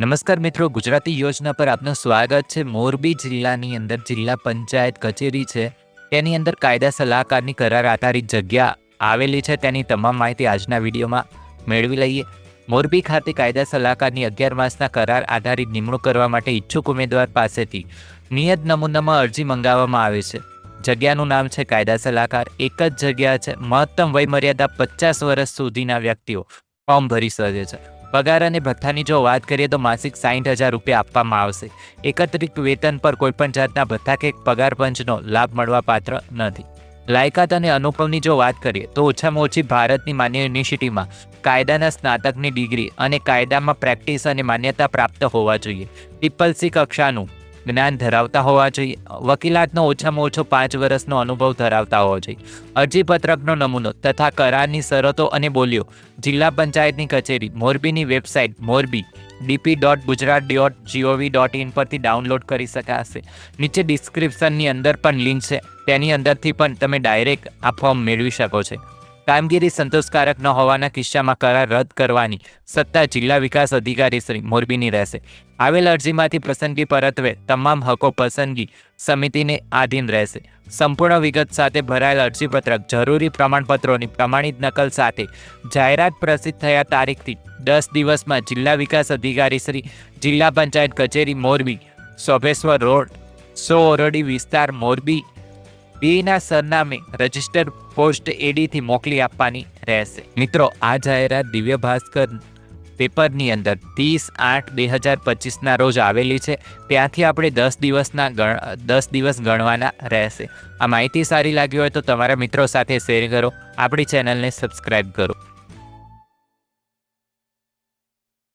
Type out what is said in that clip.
નમસ્કાર મિત્રો, ગુજરાતી યોજના પર આપનું સ્વાગત છે. મોરબી જિલ્લાની અંદર જિલ્લા પંચાયત કચેરી છે. તેની અંદર કાયદા સલાહકારની કરાર આધારિત જગ્યા આવેલી છે. તેની તમામ માહિતી આજના વિડીયોમાં મેળવી લઈએ. મોરબી ખાતે કાયદા સલાહકારની અગિયાર માસના કરાર આધારિત નિમણૂક કરવા માટે ઈચ્છુક ઉમેદવાર પાસેથી નિયત નમૂનામાં અરજી મંગાવવામાં આવે છે. જગ્યાનું નામ છે કાયદા સલાહકાર. એક જ જગ્યા છે. મહત્તમ વયમર્યાદા પચાસ વર્ષ સુધીના વ્યક્તિઓ ફોર્મ ભરી શકે છે. પગાર અને ભથ્થાની જો વાત કરીએ તો માસિક સાઠ હજાર રૂપિયા આપવામાં આવશે. એકત્રિત વેતન પર કોઈપણ જાતના ભથ્થા કે પગાર પંચનો લાભ મળવા પાત્ર નથી. લાયકાત અને અનુભવની જો વાત કરીએ તો ઓછામાં ઓછી ભારતની માન્ય યુનિવર્સિટીમાં કાયદાના સ્નાતકની ડિગ્રી અને કાયદામાં પ્રેક્ટિસ અને માન્યતા પ્રાપ્ત હોવા જોઈએ. ટ્રિપલ કક્ષાનું જ્ઞાન ધરાવતા હોવા જોઈએ. વકીલાતનો ઓછામાં ઓછો પાંચ વર્ષનો અનુભવ ધરાવતા હોવો જોઈએ. અરજીપત્રકનો નમૂનો તથા કરારની શરતો અને બોલીઓ. જિલ્લા પંચાયતની કચેરી, મોરબીની website, Morbi. DP dot Gujarat dot GOV dot in પરથી ડાઉનલોડ કરી શકાશે. નીચે ડિસ્ક્રિપ્શનની અંદર પણ લિંક છે. તેની અંદરથી પણ તમે ડાયરેક્ટ આ ફોર્મ મેળવી શકો છો. કામગીરી સંતોષકારક ન હોવાના કિસ્સામાં કરાર રદ કરવાની સત્તા જિલ્લા વિકાસ અધિકારી શ્રી મોરબીની રહેશે. આવેલ અરજીમાંથી પસંદગી પરત્વે તમામ હકો પસંદગી સમિતિને આધીન રહેશે. સંપૂર્ણ વિગત સાથે ભરાયેલ અરજીપત્રક જરૂરી પ્રમાણપત્રોની પ્રમાણિત નકલ સાથે જાહેરાત પ્રસિદ્ધ થયા તારીખથી દસ દિવસમાં જિલ્લા વિકાસ અધિકારી શ્રી જિલ્લા પંચાયત કચેરી મોરબી, સોભેશ્વર રોડ, સો ઓરડી વિસ્તાર મોરબી બેના સરનામે રજિસ્ટર પોસ્ટ એડીથી મોકલી આપવાની રહેશે. મિત્રો, આ જાહેરાત દિવ્ય ભાસ્કર પેપરની અંદર ત્રીસ આઠ બે હજાર પચીસના રોજ આવેલી છે. ત્યાંથી આપણે દસ દિવસના ગણ, દસ દિવસ ગણવાના રહેશે. આ માહિતી સારી લાગી હોય તો તમારા મિત્રો સાથે શેર કરો. આપણી ચેનલને સબસ્ક્રાઈબ કરો.